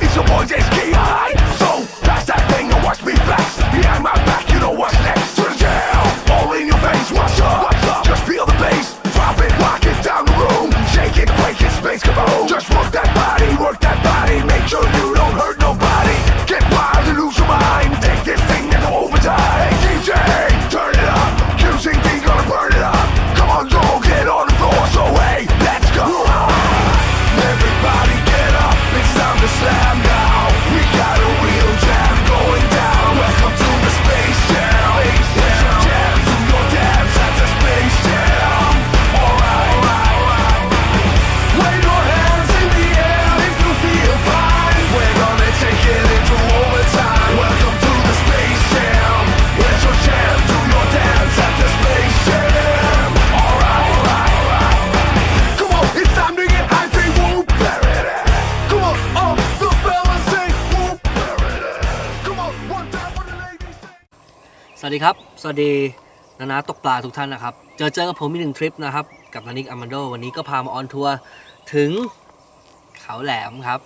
isso pode esquecer. esquiar สวัสดีครับ สวัสดีนานาตกปลาทุกท่านนะครับ เจอเจอกับผมอีกหนึ่งทริปนะครับ กับนานิกอามันโด วันนี้ก็พามาออนทัวร์ถึงเขาแหลมครับ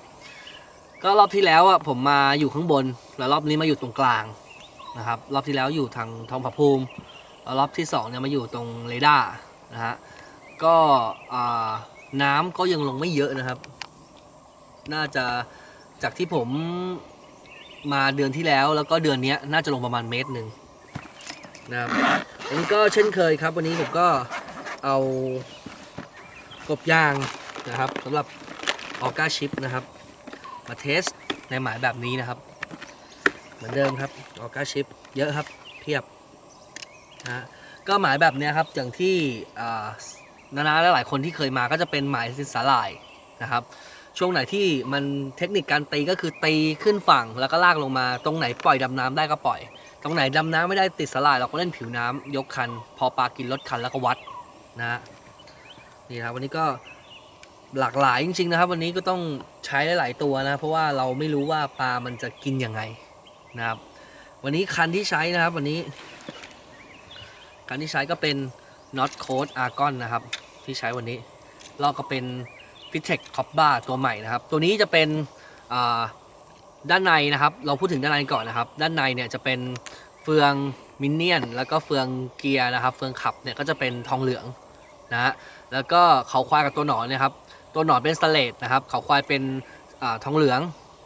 ก็รอบที่แล้วอะผมมาอยู่ข้างบน แล้วรอบนี้มาอยู่ตรงกลางนะครับ รอบที่แล้วอยู่ทางทองผาภูมิแล้วรอบที่สองเนี่ยมาอยู่ตรงเรดาร์นะฮะ ก็น้ำก็ยังลงไม่เยอะนะครับ น่าจะจากที่ผมมาเดือนที่แล้วแล้วก็เดือนนี้น่าจะลงประมาณเมตรหนึ่ง นะครับอันนี้ก็เช่นเคยครับ วันนี้ผมก็เอากบยางนะครับสำหรับออก้าชิปนะครับ มาเทสในหมายแบบนี้นะครับ เหมือนเดิมครับออก้าชิปเยอะครับเพียบนะฮะก็หมายแบบนี้ครับอย่างที่นานาและหลายคนที่เคยมาก็จะเป็นหมายสินสาหร่ายนะครับ ช่วงไหนที่มันเทคนิคการตีก็คือตีขึ้นฝั่งแล้วก็ลากลงมาตรงไหนปล่อยดำน้ำได้ก็ปล่อย ตรงไหนดำน้ำไม่ได้ติดสลายเราก็เล่นผิวน้ำยกคัน พอปลากินลดคันแล้วก็วัดนะฮะนี่ครับวันนี้ก็หลากหลายจริง ๆ นะครับ วันนี้ก็ต้องใช้หลาย ๆ ตัวนะ เพราะว่าเราไม่รู้ว่าปลามันจะกินยังไงนะครับ วันนี้คันที่ใช้นะครับ วันนี้ คันที่ใช้ก็เป็น Not Code Argon นนะครับ ที่ใช้วันนี้ลอกก็เป็นฟิตเทคคอปบ้าตัวใหม่นะครับ ตัวนี้จะเป็นอ่า ด้านในนะครับ เราพูดถึงด้านในก่อนนะครับ ด้านในเนี่ยจะเป็นเฟืองมินเนี่ยน แล้วก็เฟืองเกียร์นะครับ เฟืองขับเนี่ยก็จะเป็นทองเหลืองนะฮะแล้วก็เขาควายกับตัวหนอนนะครับ ตัวหนอนเป็นสเตนเลสนะครับ เขาควายเป็นอทองเหลือง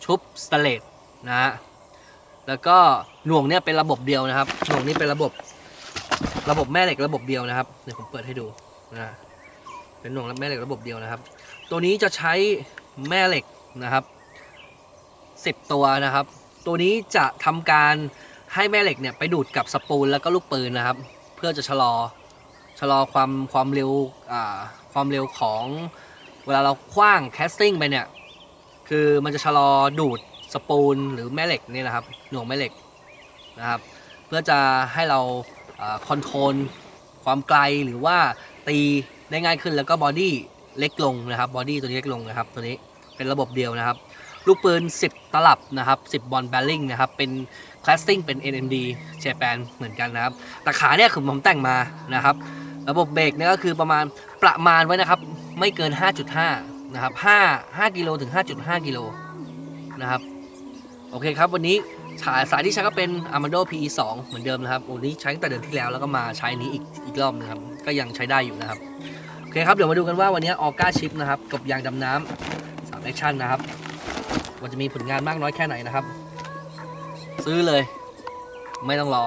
ชุบสเตนเลสนะฮะแล้วก็หน่วงเนี่ยเป็นระบบเดียวนะครับ หน่วงนี่เป็นระบบระบบแม่เหล็กระบบเดียวนะครับเดี๋ยวผมเปิดให้ดูนะฮะเป็นหน่วงแม่เหล็กระบบเดียวนะครับ ตัวนี้จะใช้แม่เหล็กนะครับ 10 ตัวนะครับ ตัวนี้จะทำการให้แม่เหล็กเนี่ยไปดูดกับสปูลแล้วก็ลูกปืนนะครับ เพื่อจะชะลอชะลอความความเร็วความเร็วของเวลาเราคว้างแคสติ้งไปเนี่ยคือมันจะชะลอดูดสปูลหรือแม่เหล็กนี่นะครับหน่วงแม่เหล็กนะครับเพื่อจะให้เราคอนโทรลความไกลหรือว่าตีได้ง่ายขึ้นแล้วก็บอดี้เล็กลงนะครับบอดี้ตัวนี้เล็กลงนะครับตัวนี้เป็นระบบเดียวนะครับ ลูกปืน 10 ตลับนะครับ 10 บอลแบลลิงนะครับ เป็นคลาสติ้งเป็น NMD เจแปนเหมือนกันนะครับ แต่ขาเนี่ยคือผมแต่งมานะครับ ระบบเบรกเนี่ยก็คือประมาณประมาณไว้นะครับ ไม่เกิน 5.5 นะครับ 5 5กิโลถึง 5.5 กิโลนะครับ โอเคครับ วันนี้สายสายที่ใช้ก็เป็น Armando PE 2เหมือนเดิมนะครับ วันนี้ใช้ตั้งแต่เดือนที่แล้วแล้วก็มาใช้นี้อีกอีกรอบนึงครับ ก็ยังใช้ได้อยู่นะครับ โอเคครับ เดี๋ยวมาดูกันว่าวันนี้ออก้าชิปนะครับ กับยางดำน้ำสามแอคชั่นนะครับ มันจะมีผลงานมากน้อยแค่ไหนนะครับ ซื้อเลย ไม่ต้องรอ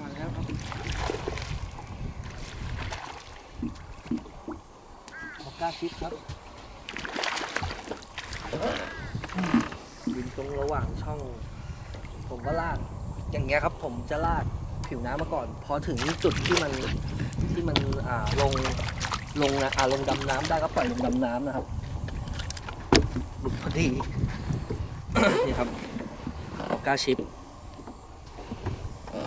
มาแล้วค รงระหว่างช่อง ผมก็ลาก อย่างเงี้ยครับ ผมจะลากผิวน้ำมาก่อน พอถึงจุดที่มันที่มันอ่าลงลงนะอ่าลงดำน้ำได้ก็ปล่อยลงดำน้ำนะครับหลุดพอดี นี่ครับก้าชิป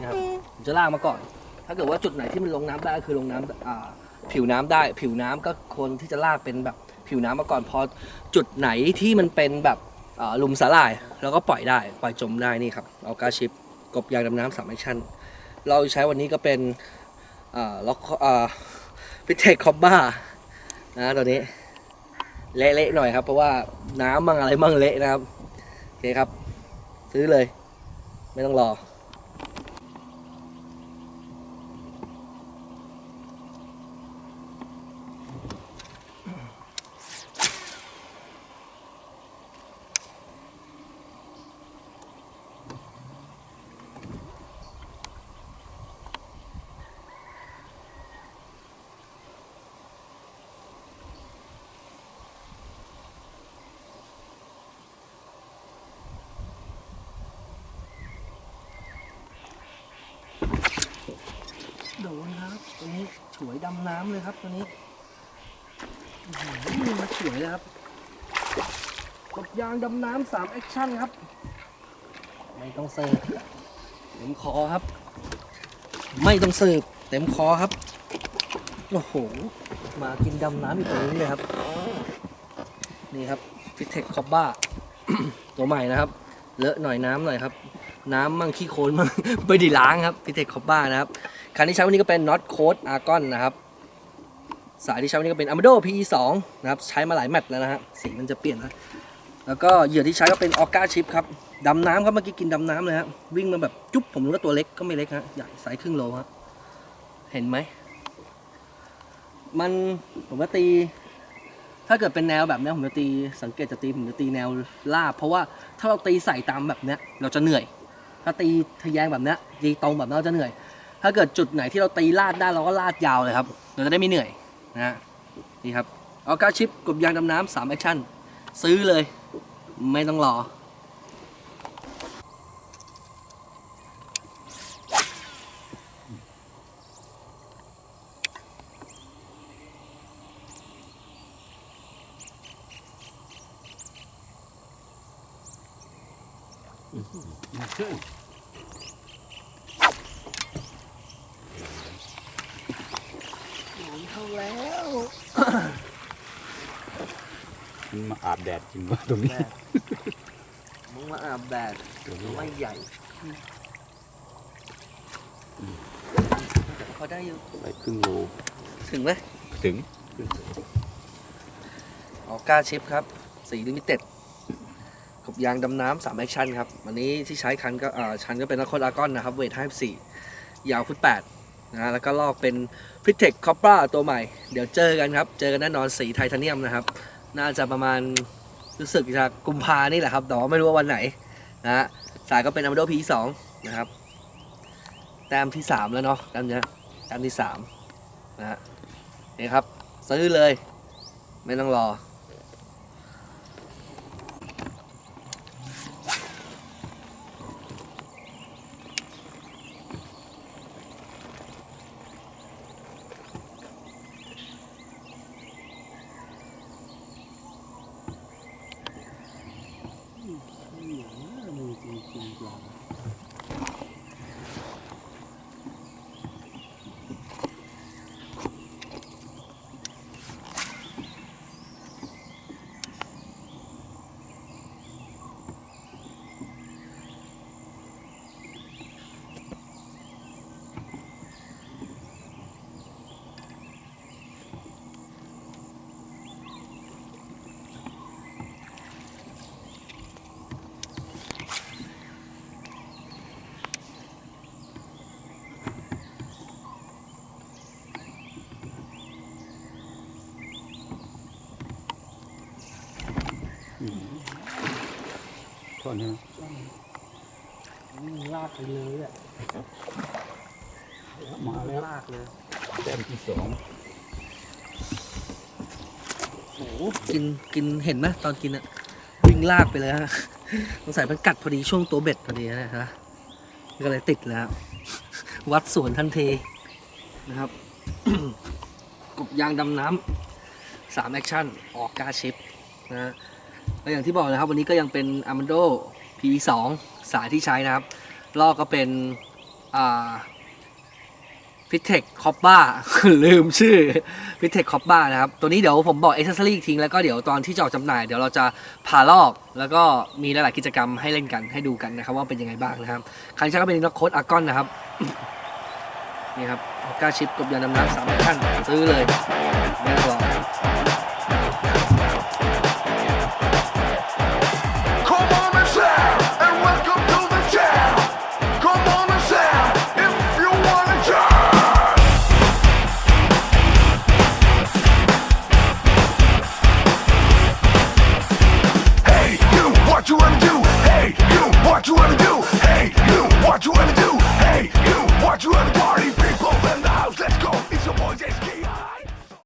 นะครับผมจะลากมาก่อน ถ้าเกิดว่าจุดไหนที่มันลงน้ำได้ก็คือลงน้ำอ่าผิวน้ำได้ ผิวน้ำก็คนที่จะลากเป็นแบบผิวน้ำมาก่อนพอจุดไหนที่มันเป็นแบบ ลุมสาหร่าย แล้วก็ปล่อยได้ปล่อยจมได้นี่ครับเอากาชิปกบยางดำน้ำสามแอคชั่น เราใช้วันนี้ก็เป็นอ่าล็อกพิเทคคอบบ้านะตัวนี้ เละๆหน่อยครับ เพราะว่าน้ำมั่งอะไรมั่งเละนะครับ โอเคครับ ซื้อเลย ไม่ต้องรอ โดนครับ ตัวนี้ฉวยดำน้ำเลยครับตัวนี้อื้อหือมาฉวยเลยครับกดยางดำน้ำสามแอคชั่นครับ ไม่ต้องเซฟเต็มคอครับ ไม่ต้องเสืบเต็มคอครับ โอ้โห มากินดำน้ำอีกตัวนึงเลยครับ นี่ครับฟิเทคคอบบ้าตัวใหม่นะครับ เลอะหน่อยน้ำหน่อยครับ น้ำมั่งขี้โคลนมั่งไม่ได้ล้างครับฟิเทคคอบบ้านะครับ คันที่ใช้วันนี้ก็เป็น Not Code Argon นนะครับ สายที่ใช้วันนี้ก็เป็น Amado PE 2 นะครับ ใช้มาหลายแมตช์แล้วนะฮะ สีมันจะเปลี่ยนนะ แล้วก็เหยื่อที่ใช้ก็เป็น Orca Chip ครับดำน้ำครับเมื่อกี้กินดำน้ำเลยฮะ วิ่งมาแบบจุ๊บผมรู้ว่าตัวเล็กก็ไม่เล็กฮะ ใหญ่ไซส์ครึ่งโลฮะ เห็นไหม มันผมว่าตี ถ้าเกิดเป็นแนวแบบนี้ผมจะตี สังเกตจะตีผมจะตีแนวลาบ เพราะว่าถ้าเราตีใส่ตามแบบเนี้ยเราจะเหนื่อย ถ้าตีทะแยงแบบเนี้ยตีตรงแบบนี้เราจะเหนื่อย ถ้าเกิดจุดไหนที่เราตีลาดได้เราก็ลาดยาวเลยครับ เราจะได้ไม่เหนื่อยนะนี่ครับเอาก้าชิปกบยางดำน้ำสามแอคชั่น ซื้อเลย ไม่ต้องรอเข้าแล้ว มันมาอาบแดดจริงวะตรงนี้แดดมึงมาอาบแดดตัวหรืนี้อว่าใหญ่พอได้อยู่ไปครึ่งโลถึงไหมถึงออก้าชิปครับ สีลิมิเต็ดกบยางดำน้ำสามแอคชั่นครับ วันนี้ที่ใช้คันก็อ่าชันก็เป็นนักโคดอากอนนะครับ เวท54ยาวฟุต8นะฮะแล้วก็ลอกเป็นพิเทคคอปปาตัวใหม่ เดี๋ยวเจอกันครับ เจอกันแน่นอนสีไทเทเนียมนะครับ น่าจะประมาณรู้สึกจะกุมภานี่แหละครับแต่ว่าไม่รู้ว่าวันไหนนะฮะสายก็เป็น a ม a d o P2 นะครับ แต้มที่สามแล้วเนาะแต้มเนี้ยแต้มที่3นะฮะนี่ครับซื้อเลย ไม่ต้องรอ ท่อนนี้ลากไปเลยอะมาแล้วลากเลยแต้มที่สองโอ้โหกินกินเห็นไหมตอนกินอะวิ่งลากไปเลยฮะสงสัยมันกัดพอดีช่วงตัวเบ็ดพอดีนะฮะก็เลยติดแล้ว วัดสวนทันทีนะครับ กบยางดำน้ำสามแอคชั่น ออกกาชิปนะฮะ แล้วอย่างที่บอกนะครับ วันนี้ก็ยังเป็น a m a n d o PV2 สายที่ใช้นะครับ ลอกก็เป็นฟิตเทคคอปบ้าลืมชื่อฟิตเทคคอปบ้านะครับ ตัวนี้เดี๋ยวผมบอกเอ็กซ์ซอรี่ทิ้งแล้วก็เดี๋ยวตอนที่จะออกจำหน่าย เดี๋ยวเราจะพาลอกแล้วก็มีหลายๆกิจกรรมให้เล่นกันให้ดูกันนะครับ ว่าเป็นยังไงบ้างนะครับคันนี้ก็เป็นนักโค้ดอากอนนะครับนี่ครับออกาชิปกบยานดำน้ำสามท่านซื้อเลยไม่ต้องรอ